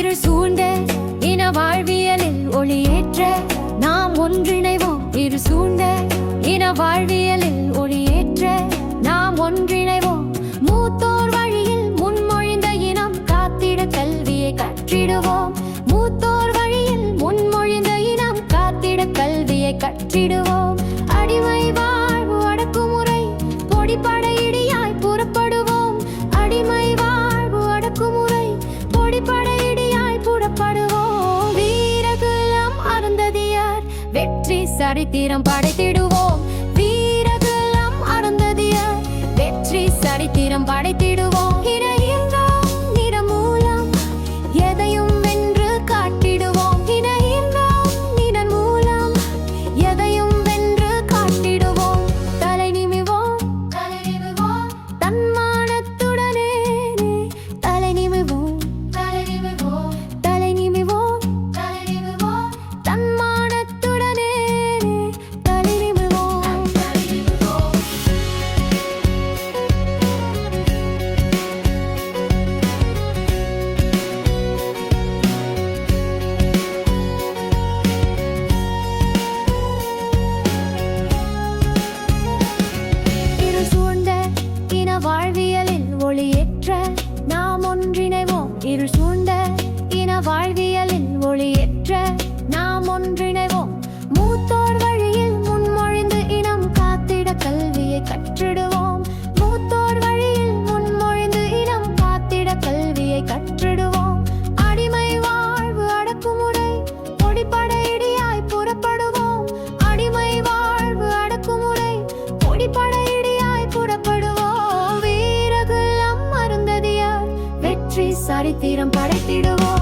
இருள் சூழ்ந்த இன வாழ்வியலில் ஒளியேற்ற நாம் ஒன்றிணைவோம். இரு சூழ்ந்த இன வாழ்வியலில் ஒளியேற்ற நாம் ஒன்றிணைவோம். மூத்தோர் வழியில் முன்மொழிந்த இனம் காத்திட கல்வியை கற்றிடுவோம். மூத்தோர் வழியில் முன்மொழிந்த இனம் காத்திட கல்வியை கற்றிடுவோம். சரித்திரம் படைத்திடுவோம். சரித்திரம் படைத்திடுவோம்.